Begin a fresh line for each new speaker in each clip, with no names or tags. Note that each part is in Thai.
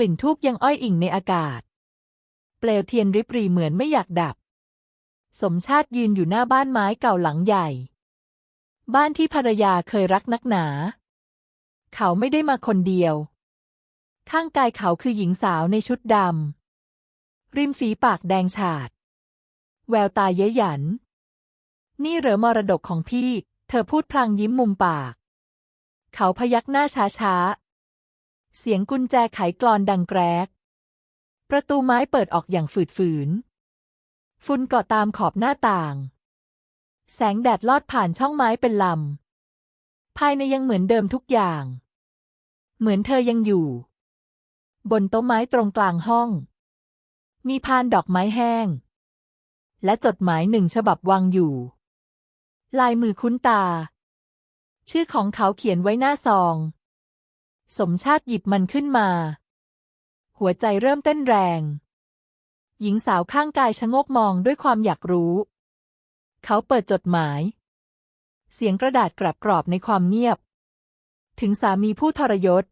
ลิ่นทูบยังอ้อยอิ่งในอากาศ เปลวเทียนริบหรีเหมือนไม่อยากดับ สมชาติยืนอยู่หน้าบ้านไม้เก่าหลังใหญ่ บ้านที่ภรรยาเคยรักนักหนา เขาไม่ได้มาคนเดียว ข้างกายเขาคือหญิงสาวในชุดดำ ริมฝีปากแดงฉาด แววตาเย้ยหยัน นี่เหรอมรดกของพี่ เธอพูดพลางยิ้มมุมปาก เขาพยักหน้าช้าๆ เสียงกุญแจไขกลอนดังแกรก ประตูไม้เปิดออกอย่างฝืดฝืน ฝุ่นเกาะตามขอบหน้าต่าง แสงแดดลอดผ่านช่องไม้เป็นลำ ภายในยังเหมือนเดิมทุกอย่าง เหมือนเธอยังอยู่ บนโต๊ะไม้ตรงกลางห้อง มีพานดอกไม้แห้ง และจดหมายหนึ่งฉบับวางอยู่ ลายมือคุ้นตา ชื่อของเขาเขียนไว้หน้าซอง สมชาติหยิบมันขึ้นมา หัวใจเริ่มเต้นแรง หญิงสาวข้างกายชะโงกมองด้วยความอยากรู้ เขาเปิดจดหมาย เสียงกระดาษกรับกรอบในความเงียบ ถึงสามีผู้ทรยศ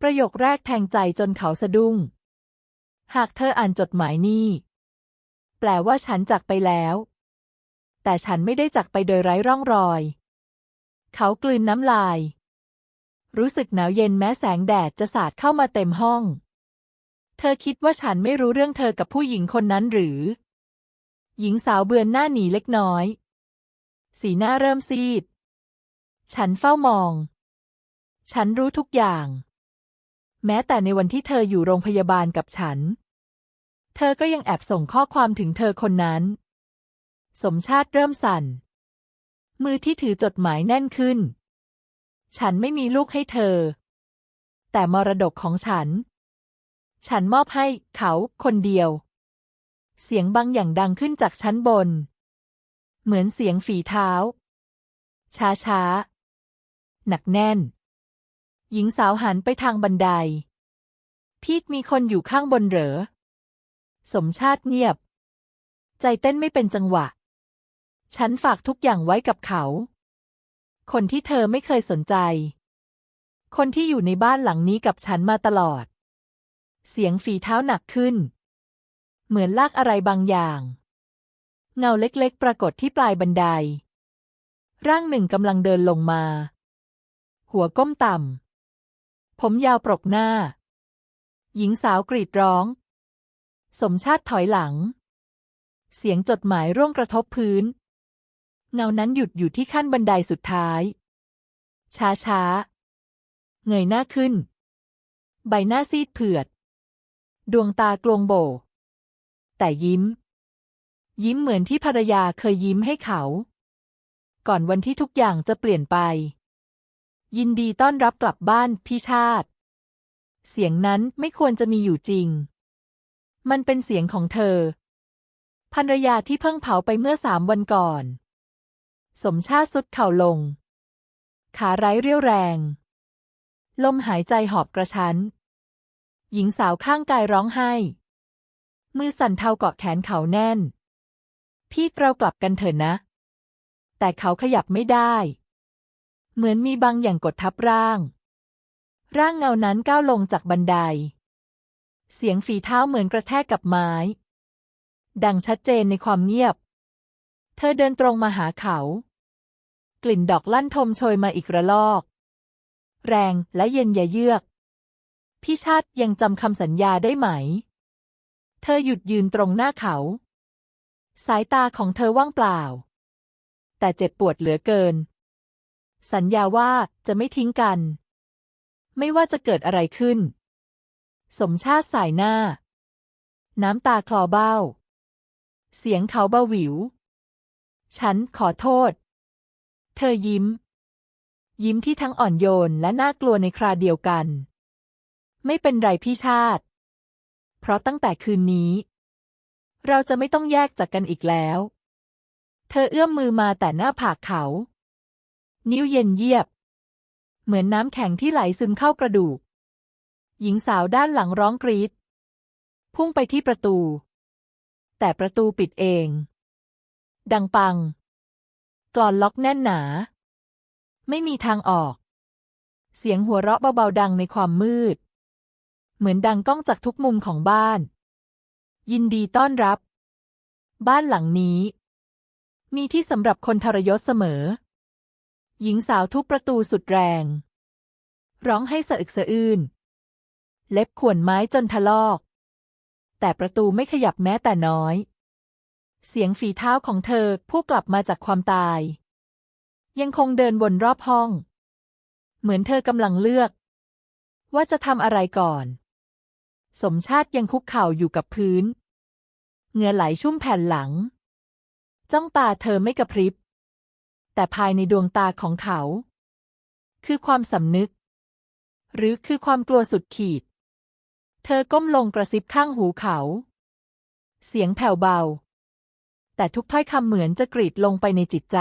ประโยคแรกแทงใจจนเขาสะดุ้ง หากเธออ่านจดหมายนี้ แปลว่าฉันจากไปแล้ว แต่ฉันไม่ได้จากไปโดยไร้ร่องรอย เขากลืนน้ำลาย รู้สึกหนาวเย็นแม้แสงแดดจะสาดเข้ามาเต็มห้อง เธอคิดว่าฉันไม่รู้เรื่องเธอกับผู้หญิงคนนั้นหรือ หญิงสาวเบือนหน้าหนีเล็กน้อย สีหน้าเริ่มซีด ฉันเฝ้ามอง ฉันรู้ทุกอย่าง แม้แต่ในวันที่เธออยู่โรงพยาบาลกับฉัน เธอก็ยังแอบส่งข้อความถึงเธอคนนั้น สมชาติเริ่มสั่น มือที่ถือจดหมายแน่นขึ้น ฉันไม่มีลูกให้เธอ แต่มรดกของฉัน ฉันมอบให้เขาคนเดียว เสียงบางอย่างดังขึ้นจากชั้นบน เหมือนเสียงฝีเท้า ช้าช้าๆหนักแน่น หญิงสาวหันไปทางบันได พีทมีคนอยู่ข้างบนเหรอ สมชาติเงียบ ใจเต้นไม่เป็นจังหวะ ฉันฝากทุกอย่างไว้กับเขา คนที่เธอไม่เคยสนใจ คนที่อยู่ในบ้านหลังนี้กับฉันมาตลอด เสียงฝีเท้าหนักขึ้น เหมือนลากอะไรบางอย่าง เงาเล็กๆ ปรากฏที่ปลายบันได ร่างหนึ่งกำลังเดินลงมา หัวก้มต่ำ ผมยาวปรกหน้า หญิงสาวกรีดร้อง สมชาติถอยหลัง เสียงจดหมายร่วงกระทบพื้น เงานั้นหยุดอยู่ที่ขั้นบันไดสุดท้าย ช้าช้าเงยหน้าขึ้น ใบหน้าซีดเผือด ดวงตากลวงโบ แต่ยิ้ม ยิ้มเหมือนที่ภรรยาเคยยิ้มให้เขา ก่อนวันที่ทุกอย่างจะเปลี่ยนไป ยินดีต้อนรับกลับบ้านพี่ชาติ เสียงนั้นไม่ควรจะมีอยู่จริง มันเป็นเสียงของเธอภรรยาที่เพิ่งเผาไปเมื่อสามวันก่อน สมชาติสุดเข่าลง ขาไร้เรี่ยวแรง ลมหายใจหอบกระชั้น หญิงสาวข้างกายร้องไห้ มือสั่นเทาเกาะแขนเขาแน่น พี่เรากลับกันเถอะนะ แต่เขาขยับไม่ได้ เหมือนมีบางอย่างกดทับร่าง ร่างเงานั้นก้าวลงจากบันได เสียงฝีเท้าเหมือนกระแทกกับไม้ ดังชัดเจนในความเงียบเธอเดินตรงมาหาเขา กลิ่นดอกลั่นทมโชยมาอีกระลอก แรงและเย็นยะเยือก พี่ชาติยังจำคำสัญญาได้ไหม เธอหยุดยืนตรงหน้าเขา สายตาของเธอว่างเปล่า แต่เจ็บปวดเหลือเกิน สัญญาว่าจะไม่ทิ้งกัน ไม่ว่าจะเกิดอะไรขึ้น สมชาติสายหน้า น้ำตาคลอเบ้า เสียงเขาเบาหวิว ฉันขอโทษ เธอยิ้ม ยิ้มที่ทั้งอ่อนโยนและน่ากลัวในคราเดียวกัน ไม่เป็นไรพี่ชาติ เพราะตั้งแต่คืนนี้ เราจะไม่ต้องแยกจากกันอีกแล้ว เธอเอื้อมมือมาแต่หน้าผากเขา นิ้วเย็นเยียบ เหมือนน้ำแข็งที่ไหลซึมเข้ากระดูก หญิงสาวด้านหลังร้องกรีดพุ่งไปที่ประตู แต่ประตูปิดเอง ดังปัง กลอนล็อกแน่นหนา ไม่มีทางออก เสียงหัวเราะเบาๆดังในความมืด เหมือนดังก้องจากทุกมุมของบ้าน ยินดีต้อนรับ บ้านหลังนี้ มีที่สำหรับคนทรยศเสมอ หญิงสาวทุบประตูสุดแรง ร้องให้สะอึกสะอื้นเล็บข่วนไม้จนทะลอก แต่ประตูไม่ขยับแม้แต่น้อย เสียงฝีเท้าของเธอผู้กลับมาจากความตาย ยังคงเดินวนรอบห้อง เหมือนเธอกำลังเลือก ว่าจะทำอะไรก่อน สมชาติยังคุกเข่าอยู่กับพื้น เหงื่อไหลชุ่มแผ่นหลัง จ้องตาเธอไม่กระพริบ แต่ภายในดวงตาของเขา คือความสำนึก หรือคือความกลัวสุดขีด เธอก้มลงกระซิบข้างหูเขา เสียงแผ่วเบา แต่ทุกถ้อยคำเหมือนจะกรีดลงไปในจิตใจ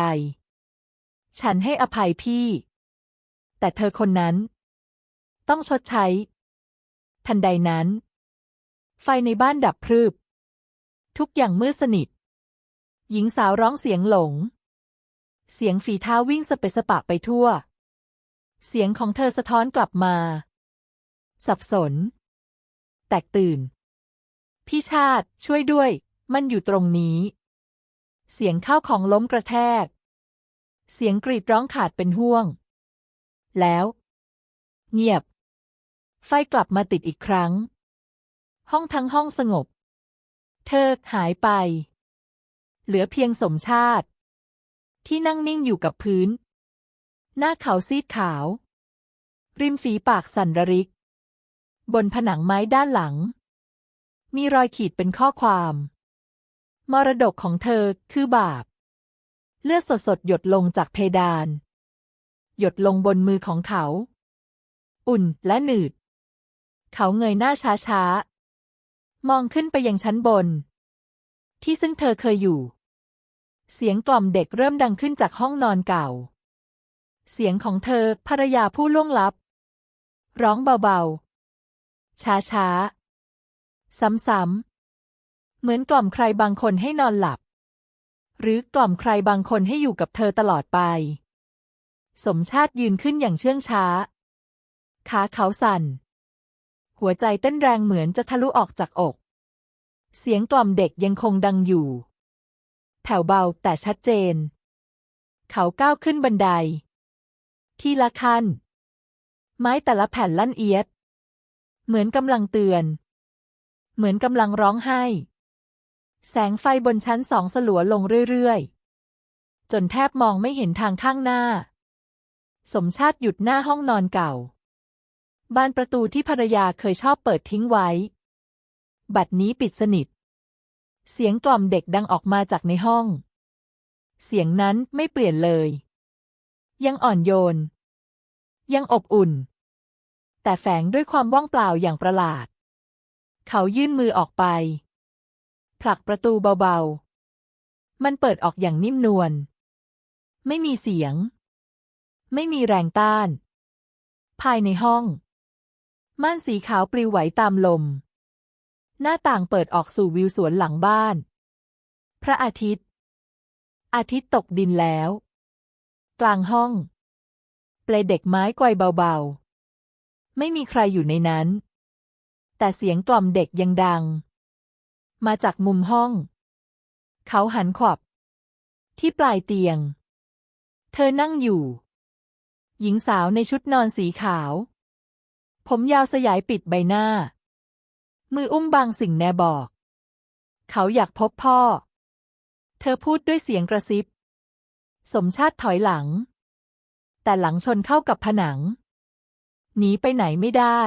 ฉันให้อภัยพี่ แต่เธอคนนั้น ต้องชดใช้ ทันใดนั้น ไฟในบ้านดับพรึบ ทุกอย่างมืดสนิท หญิงสาวร้องเสียงหลง เสียงฝีเท้าวิ่งสเปะสปะไปทั่ว เสียงของเธอสะท้อนกลับมา สับสน แตกตื่น พี่ชาติช่วยด้วย มันอยู่ตรงนี้ เสียงข้าวของล้มกระแทก เสียงกรีดร้องขาดเป็นห่วง แล้ว เงียบ ไฟกลับมาติดอีกครั้ง ห้องทั้งห้องสงบ เธอหายไป เหลือเพียงสมชาติ ที่นั่งนิ่งอยู่กับพื้น หน้าเขาซีดขาว ริมฝีปากสั่นระริก บนผนังไม้ด้านหลัง มีรอยขีดเป็นข้อความ มรดกของเธอคือบาป เลือดสดๆ หยดลงจากเพดาน หยดลงบนมือของเขา อุ่นและหนืด เขาเงยหน้าช้าๆ มองขึ้นไปยังชั้นบน ที่ซึ่งเธอเคยอยู่ เสียงกล่อมเด็กเริ่มดังขึ้นจากห้องนอนเก่า เสียงของเธอภรรยาผู้ล่วงลับ ร้องเบาๆ ช้าๆ ซ้ำๆ เหมือนกล่อมใครบางคนให้นอนหลับ หรือกล่อมใครบางคนให้อยู่กับเธอตลอดไป สมชาติยืนขึ้นอย่างเชื่องช้า ขาเขาสั่น หัวใจเต้นแรงเหมือนจะทะลุออกจากอก เสียงกล่อมเด็กยังคงดังอยู่ แผ่วเบาแต่ชัดเจน เขาก้าวขึ้นบันได ทีละขั้น ไม้แต่ละแผ่นลั่นเอียด เหมือนกำลังเตือนเหมือนกำลังร้องไห้ แสงไฟบนชั้นสองสลัวลงเรื่อยๆ จนแทบมองไม่เห็นทางข้างหน้า สมชาติหยุดหน้าห้องนอนเก่า บานประตูที่ภรรยาเคยชอบเปิดทิ้งไว้ บัดนี้ปิดสนิท เสียงกล่อมเด็กดังออกมาจากในห้อง เสียงนั้นไม่เปลี่ยนเลย ยังอ่อนโยน ยังอบอุ่น แต่แฝงด้วยความว่างเปล่าอย่างประหลาด เขายื่นมือออกไป ผลักประตูเบาๆ มันเปิดออกอย่างนิ่มนวล ไม่มีเสียง ไม่มีแรงต้าน ภายในห้อง ม่านสีขาวปลิวไหวตามลม หน้าต่างเปิดออกสู่วิวสวนหลังบ้าน พระอาทิตย์ อาทิตย์ตกดินแล้ว กลางห้อง เปลเด็กไม้ไกวเบาๆ ไม่มีใครอยู่ในนั้น แต่เสียงกล่อมเด็กยังดัง มาจากมุมห้อง เขาหันขวับ ที่ปลายเตียง เธอนั่งอยู่ หญิงสาวในชุดนอนสีขาว ผมยาวสยายปิดใบหน้า มืออุ้มบางสิ่งแนบอก เขาอยากพบพ่อ เธอพูดด้วยเสียงกระซิบ สมชาติถอยหลัง แต่หลังชนเข้ากับผนัง หนีไปไหนไม่ได้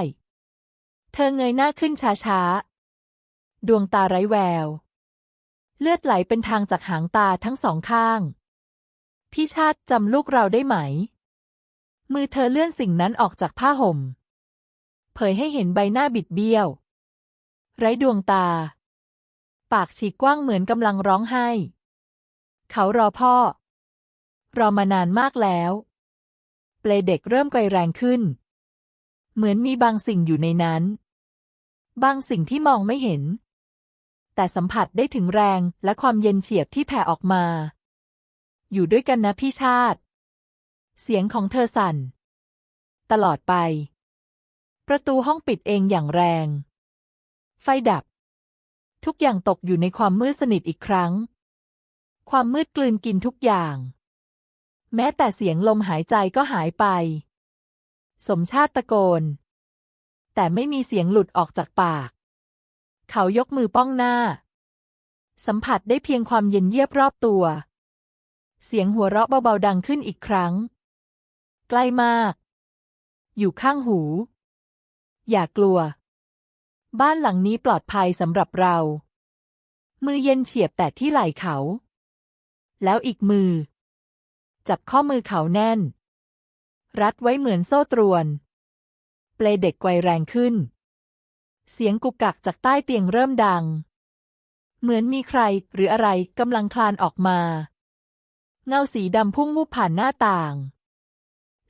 เธอเงยหน้าขึ้นช้าๆ ดวงตาไร้แวว เลือดไหลเป็นทางจากหางตาทั้งสองข้าง พี่ชาติจำลูกเราได้ไหม มือเธอเลื่อนสิ่งนั้นออกจากผ้าห่ม เผยให้เห็นใบหน้าบิดเบี้ยว ไร้ดวงตา ปากฉีกกว้างเหมือนกำลังร้องไห้ เขารอพ่อ รอมานานมากแล้ว เปลเด็กเริ่มไกวแรงขึ้น เหมือนมีบางสิ่งอยู่ในนั้นบางสิ่งที่มองไม่เห็น แต่สัมผัสได้ถึงแรงและความเย็นเฉียบที่แผ่ออกมา อยู่ด้วยกันนะพี่ชาติ เสียงของเธอสั่น ตลอดไป ประตูห้องปิดเองอย่างแรง ไฟดับ ทุกอย่างตกอยู่ในความมืดสนิทอีกครั้ง ความมืดกลืนกินทุกอย่าง แม้แต่เสียงลมหายใจก็หายไป สมชาติตะโกน แต่ไม่มีเสียงหลุดออกจากปาก เขายกมือป้องหน้า สัมผัสได้เพียงความเย็นเยียบรอบตัว เสียงหัวเราะเบาๆดังขึ้นอีกครั้ง ใกล้มาก อยู่ข้างหู อย่ากลัว บ้านหลังนี้ปลอดภัยสำหรับเรา มือเย็นเฉียบแต่ที่ไหล่เขา แล้วอีกมือ จับข้อมือเขาแน่น รัดไว้เหมือนโซ่ตรวน เปลเด็กไกวแรงขึ้น เสียงกุกกักจากใต้เตียงเริ่มดัง เหมือนมีใครหรืออะไรกำลังคลานออกมา เงาสีดำพุ่งวูบผ่านหน้าต่าง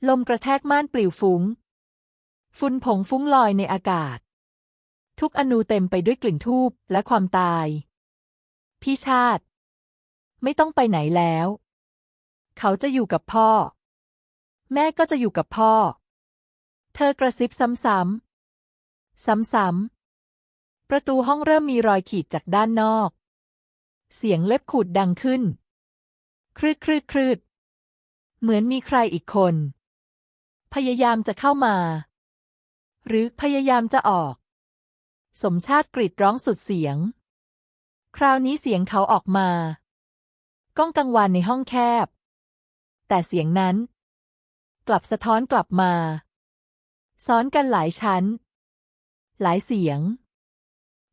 ลมกระแทกม่านปลิวฟุ้ง ฝุ่นผงฟุ้งลอยในอากาศ ทุกอนูเต็มไปด้วยกลิ่นทูบและความตาย พี่ชาติ ไม่ต้องไปไหนแล้ว เขาจะอยู่กับพ่อ แม่ก็จะอยู่กับพ่อ เธอกระซิบซ้ำๆ ซ้ำๆ ประตูห้องเริ่มมีรอยขีดจากด้านนอก เสียงเล็บขูดดังขึ้น ครืดครืดครืดเหมือนมีใครอีกคน พยายามจะเข้ามา หรือพยายามจะออก สมชาติกรีดร้องสุดเสียง คราวนี้เสียงเขาออกมา ก้องกังวานในห้องแคบ แต่เสียงนั้น กลับสะท้อนกลับมา ซ้อนกันหลายชั้น หลายเสียง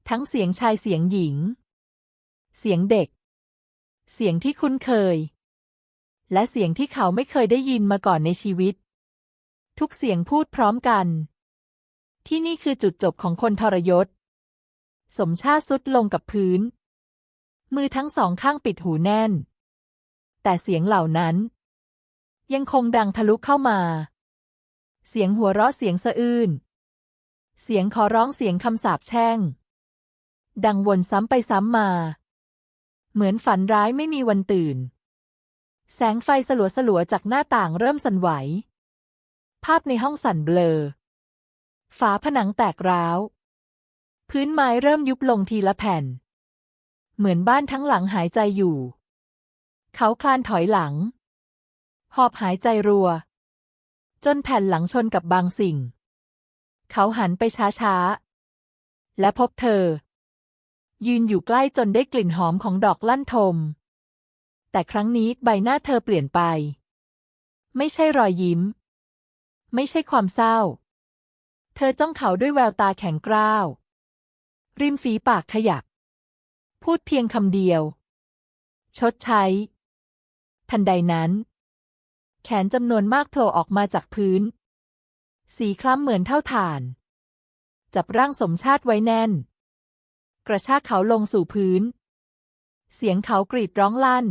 ทั้งเสียงชายเสียงหญิง เสียงเด็ก เสียงที่คุ้นเคย และเสียงที่เขาไม่เคยได้ยินมาก่อนในชีวิต ทุกเสียงพูดพร้อมกัน ที่นี่คือจุดจบของคนทรยศ สมชาติสุดลงกับพื้น มือทั้งสองข้างปิดหูแน่น แต่เสียงเหล่านั้น ยังคงดังทะลุเข้ามาเสียงหัวเราะเสียงสะอื้น เสียงขอร้องเสียงคำสาปแช่ง ดังวนซ้ำไปซ้ำมา เหมือนฝันร้ายไม่มีวันตื่น แสงไฟสลัวสลัวๆจากหน้าต่างเริ่มสั่นไหว ภาพในห้องสั่นเบลอ ฝาผนังแตกร้าว พื้นไม้เริ่มยุบลงทีละแผ่น เหมือนบ้านทั้งหลังหายใจอยู่ เขาคลานถอยหลัง หอบหายใจรัว จนแผ่นหลังชนกับบางสิ่ง เขาหันไปช้าๆ และพบเธอ ยืนอยู่ใกล้จนได้กลิ่นหอมของดอกลั่นทม แต่ครั้งนี้ใบหน้าเธอเปลี่ยนไป ไม่ใช่รอยยิ้ม ไม่ใช่ความเศร้า เธอจ้องเขาด้วยแววตาแข็งกร้าว ริมฝีปากขยับ พูดเพียงคำเดียว ชดใช้ ทันใดนั้น แขนจำนวนมากโผล่ออกมาจากพื้น สีคล้ำเหมือนเท่าถ่าน จับร่างสมชาติไว้แน่น กระชากเขาลงสู่พื้น เสียงเขากรีดร้องลั่น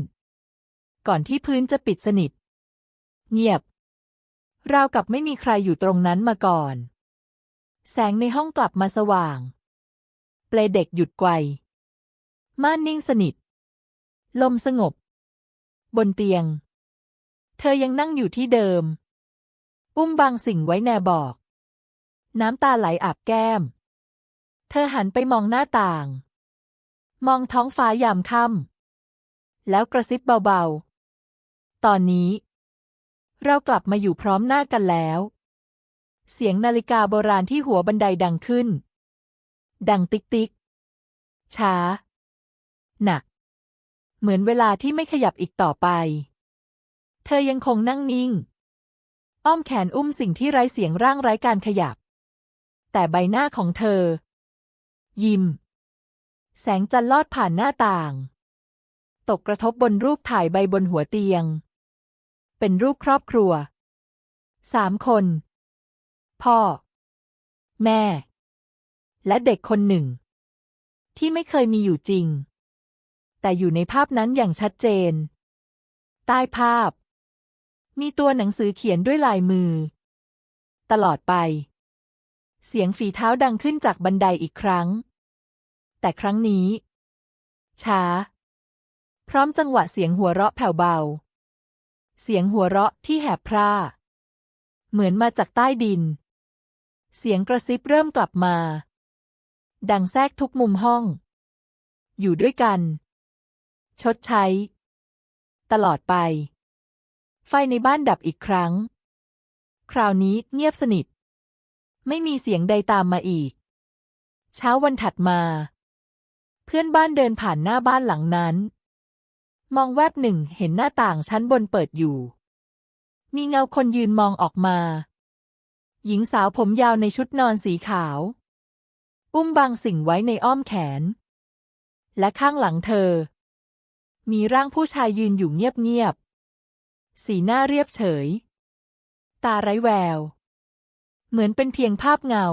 ก่อนที่พื้นจะปิดสนิท เงียบ ราวกับไม่มีใครอยู่ตรงนั้นมาก่อน แสงในห้องกลับมาสว่าง เปลเด็กหยุดไกวม่านนิ่งสนิท ลมสงบ บนเตียง เธอยังนั่งอยู่ที่เดิม อุ้มบางสิ่งไว้แนบอก น้ำตาไหลอาบแก้ม เธอหันไปมองหน้าต่าง มองท้องฟ้ายามค่ำแล้วกระซิบเบาๆ ตอนนี้ เรากลับมาอยู่พร้อมหน้ากันแล้ว เสียงนาฬิกาโบราณที่หัวบันไดดังขึ้น ดังติ๊กติ๊กช้า หนัก เหมือนเวลาที่ไม่ขยับอีกต่อไป เธอยังคงนั่งนิ่ง อ้อมแขนอุ้มสิ่งที่ไร้เสียงร่างไร้การขยับ แต่ใบหน้าของเธอ ยิ้ม แสงจันทร์ลอดผ่านหน้าต่าง ตกกระทบบนรูปถ่ายใบบนหัวเตียง เป็นรูปครอบครัว สามคน พ่อ แม่ และเด็กคนหนึ่ง ที่ไม่เคยมีอยู่จริง แต่อยู่ในภาพนั้นอย่างชัดเจน ใต้ภาพ มีตัวหนังสือเขียนด้วยลายมือ ตลอดไป เสียงฝีเท้าดังขึ้นจากบันไดอีกครั้ง แต่ครั้งนี้ ช้า พร้อมจังหวะเสียงหัวเราะแผ่วเบา เสียงหัวเราะที่แหบพร่า เหมือนมาจากใต้ดิน เสียงกระซิบเริ่มกลับมา ดังแทรกทุกมุมห้อง อยู่ด้วยกัน ชดใช้ ตลอดไป ไฟในบ้านดับอีกครั้ง คราวนี้เงียบสนิท ไม่มีเสียงใดตามมาอีก เช้าวันถัดมา เพื่อนบ้านเดินผ่านหน้าบ้านหลังนั้น มองแวบหนึ่งเห็นหน้าต่างชั้นบนเปิดอยู่ มีเงาคนยืนมองออกมา หญิงสาวผมยาวในชุดนอนสีขาว อุ้มบางสิ่งไว้ในอ้อมแขน และข้างหลังเธอ มีร่างผู้ชายยืนอยู่เงียบๆ สีหน้าเรียบเฉย ตาไร้แวว เหมือนเป็นเพียงภาพเงา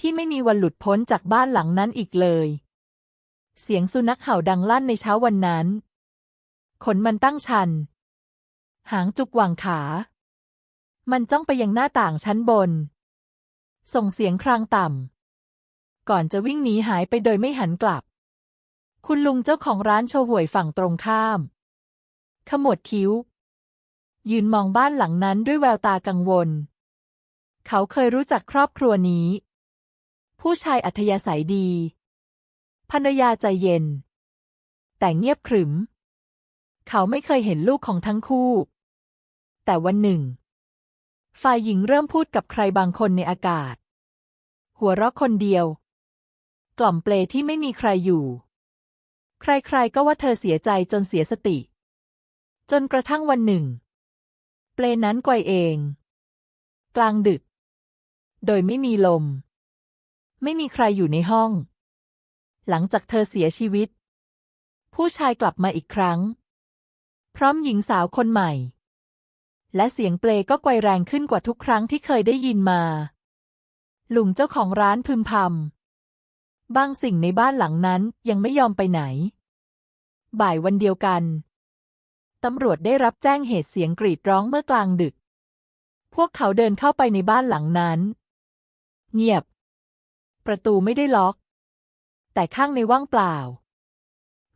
ที่ไม่มีวันหลุดพ้นจากบ้านหลังนั้นอีกเลย เสียงสุนัขเห่าดังลั่นในเช้าวันนั้น ขนมันตั้งชัน หางจุกหว่างขา มันจ้องไปยังหน้าต่างชั้นบน ส่งเสียงครางต่ำ ก่อนจะวิ่งหนีหายไปโดยไม่หันกลับ คุณลุงเจ้าของร้านโชห่วยฝั่งตรงข้ามขมวดคิ้ว ยืนมองบ้านหลังนั้นด้วยแววตากังวล เขาเคยรู้จักครอบครัวนี้ ผู้ชายอัธยาศัยดี ภรรยาใจเย็น แต่เงียบขรึม เขาไม่เคยเห็นลูกของทั้งคู่ แต่วันหนึ่ง ฝ่ายหญิงเริ่มพูดกับใครบางคนในอากาศ หัวเราะคนเดียว กล่อมเปลที่ไม่มีใครอยู่ ใครๆก็ว่าเธอเสียใจจนเสียสติ จนกระทั่งวันหนึ่ง เปลนั้นไกวเอง กลางดึก โดยไม่มีลม ไม่มีใครอยู่ในห้อง หลังจากเธอเสียชีวิต ผู้ชายกลับมาอีกครั้ง พร้อมหญิงสาวคนใหม่ และเสียงเปลก็ไกวแรงขึ้นกว่าทุกครั้งที่เคยได้ยินมา ลุงเจ้าของร้านพึมพำบางสิ่งในบ้านหลังนั้นยังไม่ยอมไปไหน บ่ายวันเดียวกัน ตำรวจได้รับแจ้งเหตุเสียงกรีดร้องเมื่อกลางดึก พวกเขาเดินเข้าไปในบ้านหลังนั้น เงียบ ประตูไม่ได้ล็อก แต่ข้างในว่างเปล่า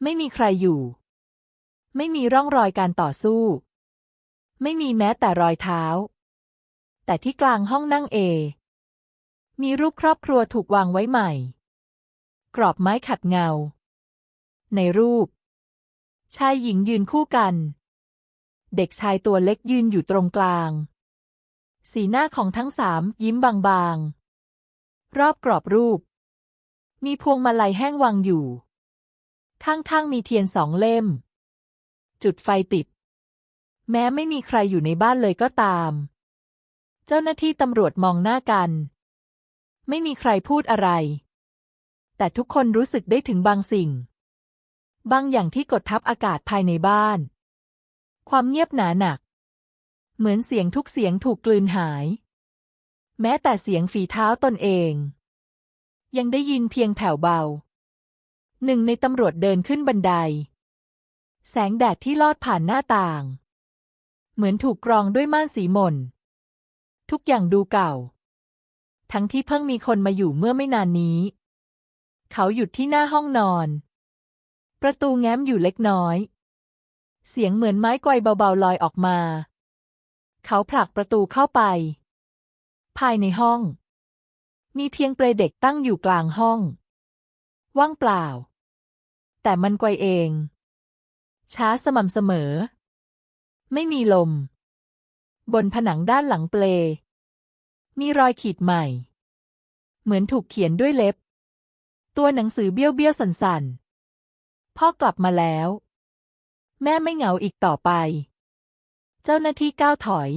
ไม่มีใครอยู่ ไม่มีร่องรอยการต่อสู้ ไม่มีแม้แต่รอยเท้า แต่ที่กลางห้องนั่งเอ มีรูปครอบครัวถูกวางไว้ใหม่ กรอบไม้ขัดเงา ในรูปชายหญิงยืนคู่กัน เด็กชายตัวเล็กยืนอยู่ตรงกลาง สีหน้าของทั้งสามยิ้มบางๆ รอบกรอบรูป มีพวงมาลัยแห้งวางอยู่ ข้างๆมีเทียนสองเล่ม จุดไฟติด แม้ไม่มีใครอยู่ในบ้านเลยก็ตาม เจ้าหน้าที่ตำรวจมองหน้ากัน ไม่มีใครพูดอะไร แต่ทุกคนรู้สึกได้ถึงบางสิ่ง บางอย่างที่กดทับอากาศภายในบ้าน ความเงียบหนาหนัก เหมือนเสียงทุกเสียงถูกกลืนหาย แม้แต่เสียงฝีเท้าตนเอง ยังได้ยินเพียงแผ่วเบา หนึ่งในตำรวจเดินขึ้นบันได แสงแดดที่ลอดผ่านหน้าต่าง เหมือนถูกกรองด้วยม่านสีหม่น ทุกอย่างดูเก่า ทั้งที่เพิ่งมีคนมาอยู่เมื่อไม่นานนี้ เขาหยุดที่หน้าห้องนอนประตูแง้มอยู่เล็กน้อย เสียงเหมือนไม้ไกวเบาๆลอยออกมา เขาผลักประตูเข้าไป ภายในห้อง มีเพียงเปลเด็กตั้งอยู่กลางห้อง ว่างเปล่า แต่มันไกวเอง ช้าสม่ำเสมอ ไม่มีลม บนผนังด้านหลังเปล มีรอยขีดใหม่ เหมือนถูกเขียนด้วยเล็บ ตัวหนังสือเบี้ยวเบี้ยวสันสันๆพ่อกลับมาแล้ว แม่ไม่เหงาอีกต่อไป เจ้าหน้าที่ก้าวถอย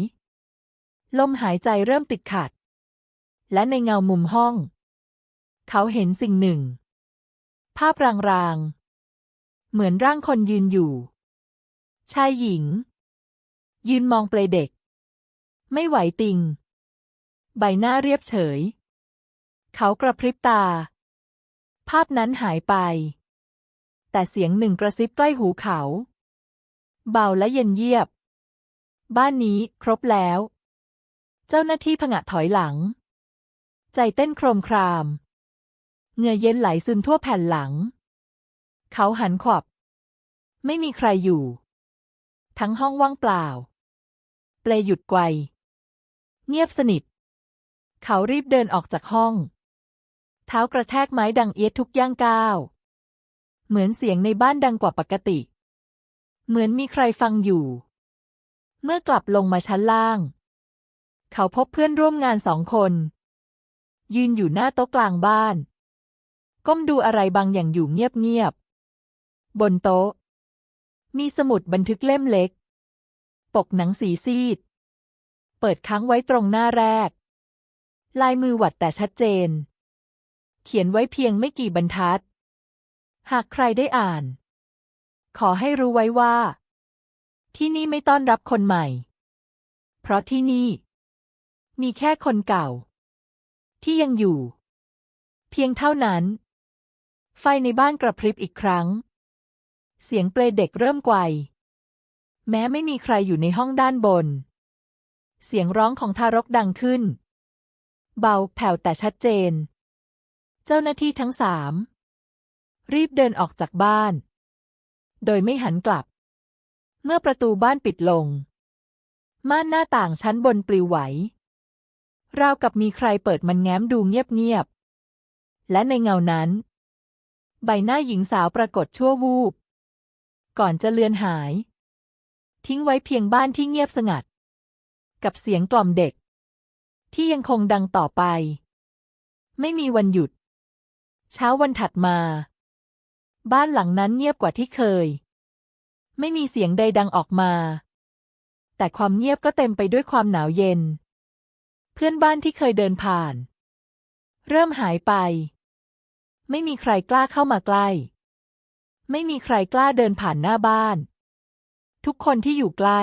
ลมหายใจเริ่มติดขัด และในเงามุมห้อง เขาเห็นสิ่งหนึ่ง ภาพรางๆ เหมือนร่างคนยืนอยู่ ชายหญิง ยืนมองเปลเด็ก ไม่ไหวติง ใบหน้าเรียบเฉย เขากระพริบตา ภาพนั้นหายไป แต่เสียงหนึ่งกระซิบใกล้หูเขา เบาและเย็นเยียบ บ้านนี้ครบแล้ว เจ้าหน้าที่ผงะถอยหลัง ใจเต้นโครมคราม เหงื่อเย็นไหลซึมทั่วแผ่นหลัง เขาหันขวับ ไม่มีใครอยู่ ทั้งห้องว่างเปล่า เปลหยุดไกว เงียบสนิท เขารีบเดินออกจากห้อง เท้ากระแทกไม้ดังเอียดทุกย่างก้าว เหมือนเสียงในบ้านดังกว่าปกติ เหมือนมีใครฟังอยู่ เมื่อกลับลงมาชั้นล่าง เขาพบเพื่อนร่วมงานสองคน ยืนอยู่หน้าโต๊ะกลางบ้าน ก้มดูอะไรบางอย่างอยู่เงียบๆ บนโต๊ะ มีสมุดบันทึกเล่มเล็ก ปกหนังสีซีด เปิดค้างไว้ตรงหน้าแรก ลายมือหวัดแต่ชัดเจน เขียนไว้เพียงไม่กี่บรรทัด หากใครได้อ่าน ขอให้รู้ไว้ว่า ที่นี่ไม่ต้อนรับคนใหม่ เพราะที่นี่ มีแค่คนเก่า ที่ยังอยู่ เพียงเท่านั้น ไฟในบ้านกระพริบอีกครั้ง เสียงเปลเด็กเริ่มไกวแม้ไม่มีใครอยู่ในห้องด้านบน เสียงร้องของทารกดังขึ้น เบาแผ่วแต่ชัดเจน เจ้าหน้าที่ทั้งสาม รีบเดินออกจากบ้าน โดยไม่หันกลับ เมื่อประตูบ้านปิดลง ม่านหน้าต่างชั้นบนปลิวไหว ราวกับมีใครเปิดมันแง้มดูเงียบๆ และในเงานั้น ใบหน้าหญิงสาวปรากฏชั่ววูบ ก่อนจะเลือนหาย ทิ้งไว้เพียงบ้านที่เงียบสงัด กับเสียงกล่อมเด็ก ที่ยังคงดังต่อไป ไม่มีวันหยุด เช้าวันถัดมา บ้านหลังนั้นเงียบกว่าที่เคย ไม่มีเสียงใดดังออกมา แต่ความเงียบก็เต็มไปด้วยความหนาวเย็น เพื่อนบ้านที่เคยเดินผ่าน เริ่มหายไป ไม่มีใครกล้าเข้ามาใกล้ ไม่มีใครกล้าเดินผ่านหน้าบ้าน ทุกคนที่อยู่ใกล้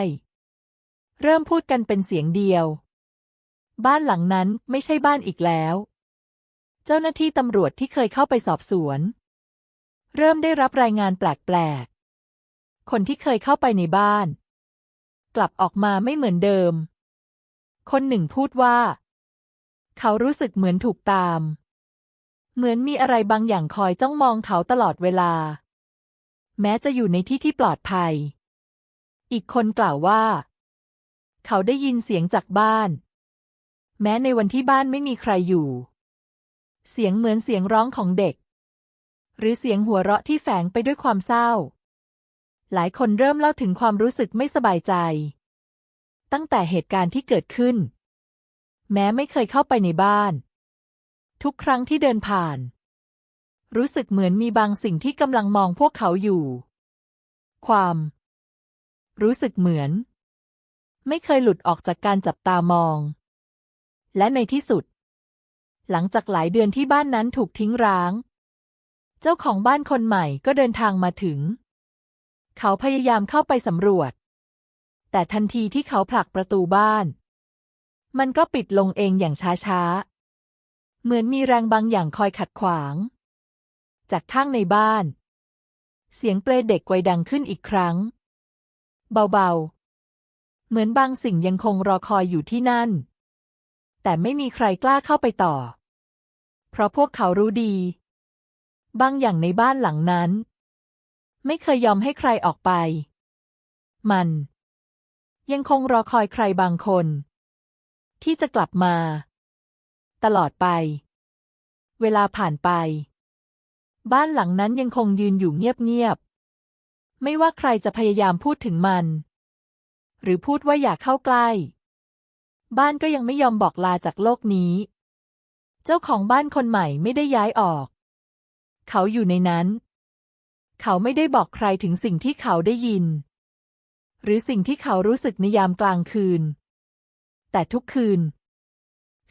เริ่มพูดกันเป็นเสียงเดียว บ้านหลังนั้นไม่ใช่บ้านอีกแล้ว เจ้าหน้าที่ตำรวจที่เคยเข้าไปสอบสวน เริ่มได้รับรายงานแปลกๆ คนที่เคยเข้าไปในบ้าน กลับออกมาไม่เหมือนเดิม คนหนึ่งพูดว่า เขารู้สึกเหมือนถูกตาม เหมือนมีอะไรบางอย่างคอยจ้องมองเขาตลอดเวลา แม้จะอยู่ในที่ที่ปลอดภัย อีกคนกล่าวว่า เขาได้ยินเสียงจากบ้าน แม้ในวันที่บ้านไม่มีใครอยู่ เสียงเหมือนเสียงร้องของเด็ก หรือเสียงหัวเราะที่แฝงไปด้วยความเศร้า หลายคนเริ่มเล่าถึงความรู้สึกไม่สบายใจ ตั้งแต่เหตุการณ์ที่เกิดขึ้น แม้ไม่เคยเข้าไปในบ้าน ทุกครั้งที่เดินผ่าน รู้สึกเหมือนมีบางสิ่งที่กำลังมองพวกเขาอยู่ ความ รู้สึกเหมือน ไม่เคยหลุดออกจากการจับตามอง และในที่สุดหลังจากหลายเดือนที่บ้านนั้นถูกทิ้งร้าง เจ้าของบ้านคนใหม่ก็เดินทางมาถึง เขาพยายามเข้าไปสำรวจ แต่ทันทีที่เขาผลักประตูบ้าน มันก็ปิดลงเองอย่างช้าๆ เหมือนมีแรงบางอย่างคอยขัดขวาง จากข้างในบ้าน เสียงเปลเด็กไวดังขึ้นอีกครั้ง เบาๆ เหมือนบางสิ่งยังคงรอคอยอยู่ที่นั่น แต่ไม่มีใครกล้าเข้าไปต่อ เพราะพวกเขารู้ดี บางอย่างในบ้านหลังนั้น ไม่เคยยอมให้ใครออกไป มัน ยังคงรอคอยใครบางคน ที่จะกลับมา ตลอดไป เวลาผ่านไป บ้านหลังนั้นยังคงยืนอยู่เงียบๆ ไม่ว่าใครจะพยายามพูดถึงมัน หรือพูดว่าอย่าเข้าใกล้ บ้านก็ยังไม่ยอมบอกลาจากโลกนี้ เจ้าของบ้านคนใหม่ไม่ได้ย้ายออก เขาอยู่ในนั้น เขาไม่ได้บอกใครถึงสิ่งที่เขาได้ยิน หรือสิ่งที่เขารู้สึกในยามกลางคืน แต่ทุกคืน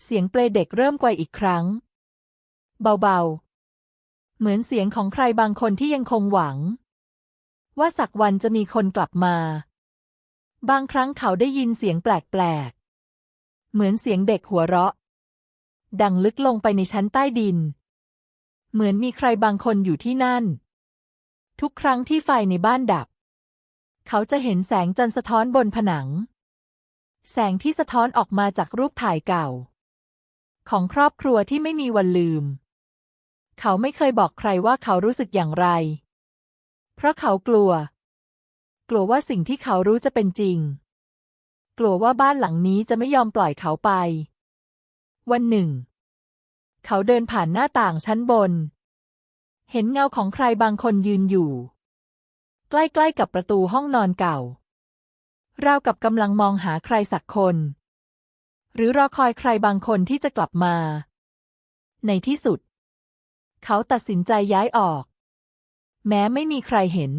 เสียงเปลเด็กเริ่มไกวอีกครั้ง เบาๆ เหมือนเสียงของใครบางคนที่ยังคงหวัง ว่าสักวันจะมีคนกลับมา บางครั้งเขาได้ยินเสียงแปลกๆ เหมือนเสียงเด็กหัวเราะ ดังลึกลงไปในชั้นใต้ดิน เหมือนมีใครบางคนอยู่ที่นั่น ทุกครั้งที่ไฟในบ้านดับ เขาจะเห็นแสงจันทร์สะท้อนบนผนัง แสงที่สะท้อนออกมาจากรูปถ่ายเก่า ของครอบครัวที่ไม่มีวันลืม เขาไม่เคยบอกใครว่าเขารู้สึกอย่างไร เพราะเขากลัว กลัวว่าสิ่งที่เขารู้จะเป็นจริง กลัวว่าบ้านหลังนี้จะไม่ยอมปล่อยเขาไป วันหนึ่ง เขาเดินผ่านหน้าต่างชั้นบน เห็นเงาของใครบางคนยืนอยู่ ใกล้ๆกับประตูห้องนอนเก่า ราวกับกำลังมองหาใครสักคน หรือรอคอยใครบางคนที่จะกลับมา ในที่สุด เขาตัดสินใจย้ายออก แม้ไม่มีใครเห็น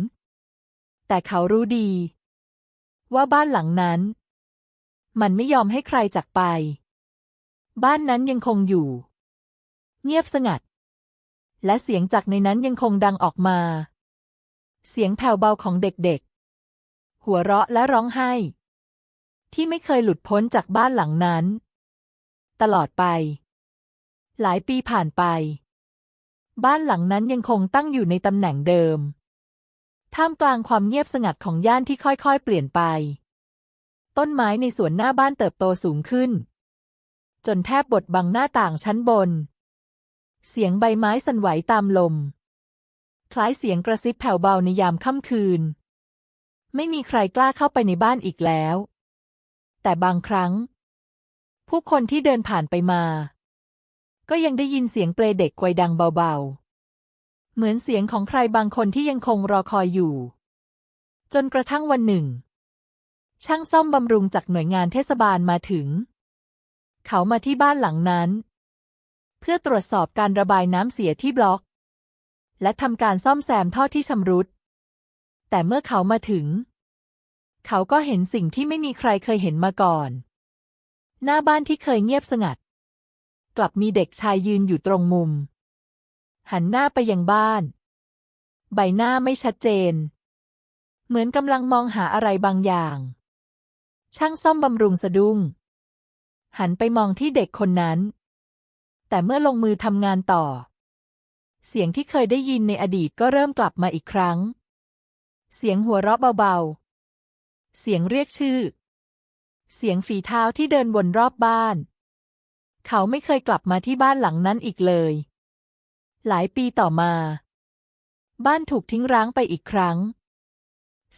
แต่เขารู้ดี ว่าบ้านหลังนั้น มันไม่ยอมให้ใครจากไป บ้านนั้นยังคงอยู่ เงียบสงัด และเสียงจากในนั้นยังคงดังออกมา เสียงแผ่วเบาของเด็กๆ หัวเราะและร้องไห้ ที่ไม่เคยหลุดพ้นจากบ้านหลังนั้น ตลอดไป หลายปีผ่านไป บ้านหลังนั้นยังคงตั้งอยู่ในตำแหน่งเดิม ท่ามกลางความเงียบสงัดของย่านที่ค่อยๆ เปลี่ยนไป ต้นไม้ในสวนหน้าบ้านเติบโตสูงขึ้น จนแทบบดบังหน้าต่างชั้นบน เสียงใบไม้สั่นไหวตามลม คล้ายเสียงกระซิบแผ่วเบาในยามค่ำคืน ไม่มีใครกล้าเข้าไปในบ้านอีกแล้ว แต่บางครั้ง ผู้คนที่เดินผ่านไปมา ก็ยังได้ยินเสียงเปลเด็กกวยดังเบาๆ เหมือนเสียงของใครบางคนที่ยังคงรอคอยอยู่ จนกระทั่งวันหนึ่ง ช่างซ่อมบำรุงจากหน่วยงานเทศบาลมาถึง เขามาที่บ้านหลังนั้น เพื่อตรวจสอบการระบายน้ำเสียที่บล็อก และทำการซ่อมแซมท่อที่ชำรุด แต่เมื่อเขามาถึง เขาก็เห็นสิ่งที่ไม่มีใครเคยเห็นมาก่อน หน้าบ้านที่เคยเงียบสงัด กลับมีเด็กชายยืนอยู่ตรงมุม หันหน้าไปยังบ้าน ใบหน้าไม่ชัดเจน เหมือนกำลังมองหาอะไรบางอย่าง ช่างซ่อมบำรุงสะดุ้งหันไปมองที่เด็กคนนั้น แต่เมื่อลงมือทำงานต่อ เสียงที่เคยได้ยินในอดีตก็เริ่มกลับมาอีกครั้ง เสียงหัวเราะเบาๆ เสียงเรียกชื่อ เสียงฝีเท้าที่เดินวนรอบบ้าน เขาไม่เคยกลับมาที่บ้านหลังนั้นอีกเลย หลายปีต่อมา บ้านถูกทิ้งร้างไปอีกครั้ง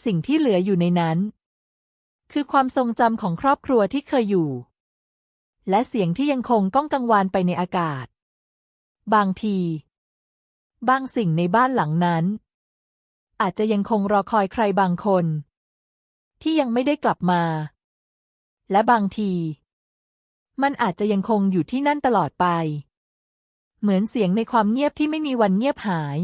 สิ่งที่เหลืออยู่ในนั้น คือความทรงจำของครอบครัวที่เคยอยู่ และเสียงที่ยังคงก้องกังวานไปในอากาศ บางที บางสิ่งในบ้านหลังนั้น อาจจะยังคงรอคอยใครบางคน ที่ยังไม่ได้กลับมา และบางที มันอาจจะยังคงอยู่ที่นั่นตลอดไป เหมือนเสียงในความเงียบที่ไม่มีวันเงียบหาย